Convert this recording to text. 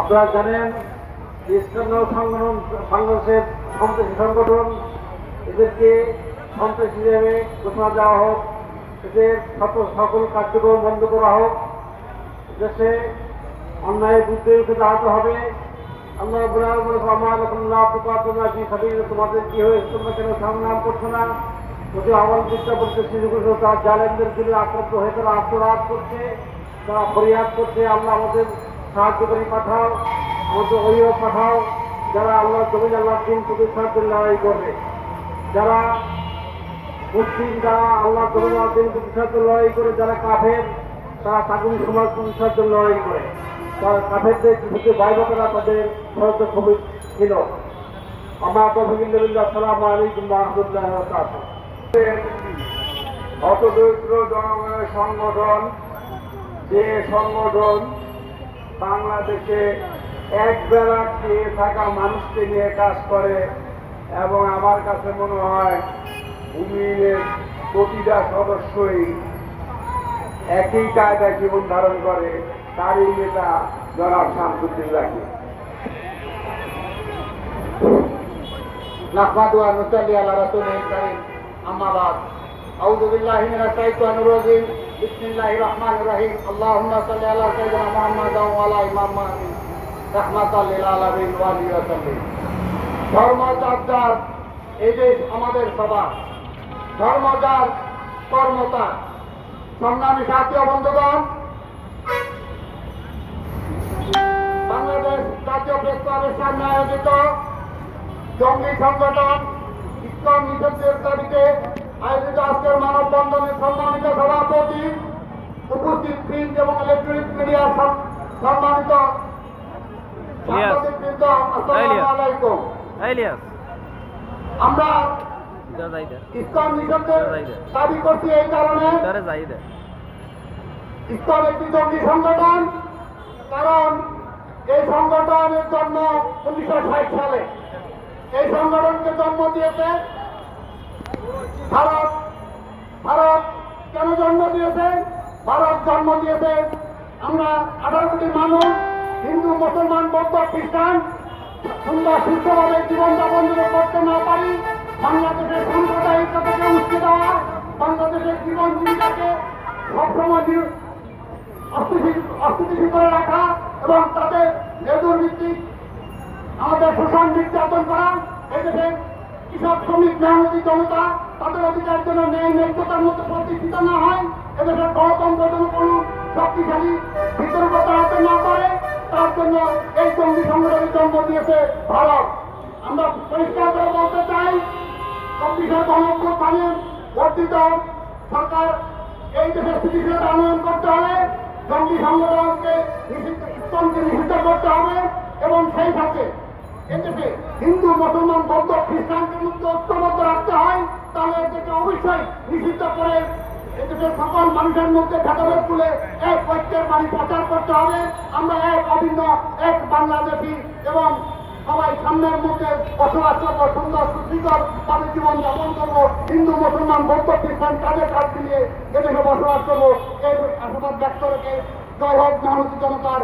আপনারা জানেন ইসলাম সংগঠন বাংলাদেশের সন্ত্রাসী সংগঠন, এদেরকে সন্ত্রাসী হিসেবে ঘোষণা দেওয়া হোক, এদের সকল সকল কার্যক্রম বন্ধ করা হোক দেশে অন্যায়ের বিরুদ্ধে রুখে দাঁড়াতে হবে। আমার তোমাদের না? বিরুদ্ধে আক্রান্ত হয়ে তারা আত্মরাত করছে। তারা ফরিয়াদ করছে, আল্লাহ আমাদের সাহায্যকারী পাঠাও, আমাদের অভিভাবক পাঠাও, যারা আল্লাহ জমি আল্লাহ দিন প্রতিষ্ঠার জন্য লড়াই করবে। যারা মুসলিম, যারা আল্লাহ জমি আল্লাহ দিন প্রতিষ্ঠার জন্য লড়াই করে, যারা কাফের, তারা তাগুন সমাজ প্রতিষ্ঠার জন্য লড়াই করে। তারা কাফেরদের কিছু বাইবাতেরা তাদের সহজ খুবই ছিল আমার তফিকুল্লাহ আসসালামু আলাইকুম রহমতুল্লাহ হতদরিদ্র জনগণের সংগঠন যে সংগঠন বাংলাদেশে একবেলা খেয়ে থাকা মানুষকে নিয়ে কাজ করে এবং আমার কাছে মনে হয় ভূমির প্রতিটা সদস্যই একই কায়দায় জীবন ধারণ করে, তারই নেতা জনাব শামসুদ্দিন নাফাদুয়া নুসালি আমাবাদ أعوذ بالله من الشيطان الرجيم بسم الله الرحمن الرحيم اللهم صل على سيدنا محمد وعلى إمام محمد رحمة للعالمين وآله وسلم ধর্ম যার এই দেশ আমাদের সবার ধর্ম যার কর্মতা সংগ্রামী জাতীয় বন্ধুগণ বাংলাদেশ জাতীয় প্রেস ক্লাবের সামনে আয়োজিত জঙ্গি সংগঠন ইসলাম নিষেধের দাবিতে প্রিন্ট এবং ইলেকট্রনিক মিডিয়ার সম- সম্মানিত আমরা ইসলাম দাবি করছি এই কারণে। তারে যাই দে। ইসলাম একটি জঙ্গি সংগঠন কারণ এই সংগঠনের জন্ম উনিশশো সালে। এই সংগঠনকে জন্ম দিয়েছে ভারত। ভারত কেন জন্ম দিয়েছে? ভারত জন্ম দিয়েছে। আমরা আঠারো কোটি মানুষ, হিন্দু, মুসলমান, বৌদ্ধ, খ্রিস্টান, সুন্দর, সুস্থভাবে জীবনযাপন যদি করতে না পারি, বাংলাদেশের সাম্প্রদায়িকতাকে উস্কে দেওয়া বাংলাদেশের জীবন জীবিকাকে সবসময় অস্থিতিশীল করে রাখা এবং তাদের মেদুর ভিত্তিক আমাদের শোষণ নির্যাতন করা এদেশে কৃষক, শ্রমিক, মেহনতি জনতা তাদের অধিকার জন্য ন্যায় ন্যায্যতার মতো প্রতিষ্ঠিত না হয় জন্ম দিয়েছে ভারত। আমরা পরিষ্কার করে বলতে চাই চব্বিশের গণঅভ্যুত্থানে বর্ধিত সরকার এই দেশের স্থিতিশীলতা আনয়ন করতে হবে, জঙ্গি সংগঠনকে নিষিদ্ধ, ইসলামকে নিষিদ্ধ করতে হবে এবং সেই সাথে এদেশে হিন্দু, মুসলমান, বৌদ্ধ খ্রিস্টানকে মধ্যে ঐক্যবদ্ধ রাখতে হয়, তাহলে এদেরকে অবশ্যই নিষিদ্ধ করে এদেশের সকল মানুষের মধ্যে ভেদাভেদ তুলে এক ঐক্যের বাণী প্রচার করতে হবে। আমরা এক অভিন্ন, এক বাংলাদেশি এবং সবাই সামনের মধ্যে বসবাস করব, সুন্দর সুস্থিকর ভাবে জীবন যাপন করব, হিন্দু, মুসলমান, বৌদ্ধ, খ্রিস্টান কাজে কাজ মিলিয়ে এদেশে বসবাস করব। এই আশাবাদ ব্যক্ত রেখে জয় হোক মানুষ জনতার